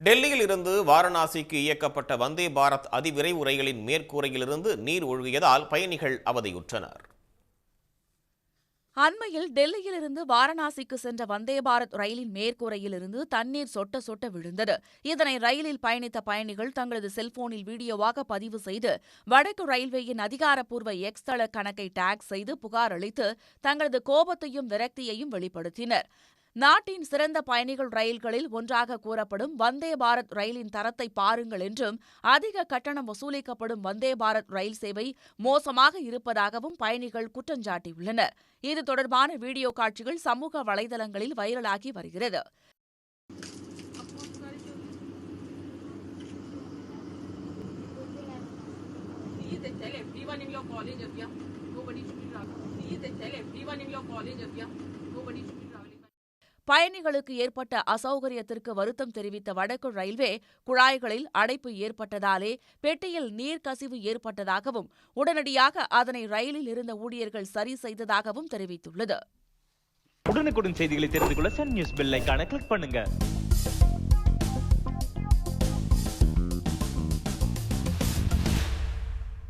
டெல்லியில் இருந்து வாரணாசிக்கு இயக்கப்பட்ட வந்தே பாரத் அதிவிரைவு ரயிலின் மேற்கூரையிலிருந்து நீர் ஒழுகியதால் பயணிகள் அவதியுற்றனர். அண்மையில் டெல்லியிலிருந்து வாரணாசிக்கு சென்ற வந்தே பாரத் ரயிலின் மேற்கூரையிலிருந்து தண்ணீர் சொட்ட சொட்ட விழுந்தது. இதனை ரயிலில் பயணித்த பயணிகள் தங்களது செல்போனில் வீடியோவாக பதிவு செய்து வடக்கு ரயில்வேயின் அதிகாரப்பூர்வ எக்ஸ் தள கணக்கை டேக் செய்து புகார் அளித்து தங்களது கோபத்தையும் விரக்தியையும் வெளிப்படுத்தினர். நாட்டின் சிறந்த பயணிகள் ரயில்களில் ஒன்றாக கூறப்படும் வந்தே பாரத் ரயிலின் தரத்தை பாருங்கள் என்றும் அதிக கட்டணம் வசூலிக்கப்படும் வந்தே பாரத் ரயில் சேவை மோசமாக இருப்பதாகவும் பயணிகள் குற்றஞ்சாட்டியுள்ளனர் இது தொடர்பான வீடியோ காட்சிகள் சமூக வலைதளங்களில் வைரலாகி வருகிறது. tell everyone in your college, Nobody should be பயணிகளுக்கு ஏற்பட்ட அசௌகரியத்திற்கு வருத்தம் தெரிவித்த வடக்கு ரயில்வே குழாய்களில் அடைப்பு ஏற்பட்டதாலே பெட்டியில் நீர் கசிவு ஏற்பட்டதாகவும் உடனடியாக அதனை ரயிலில் இருந்த ஊழியர்கள் சரி செய்ததாகவும் தெரிவித்துள்ளது. உடனுக்குடன் செய்திகளை தெரிந்து கொள்ள சன் நியூஸ் பெல் கிளிக் பண்ணுங்க.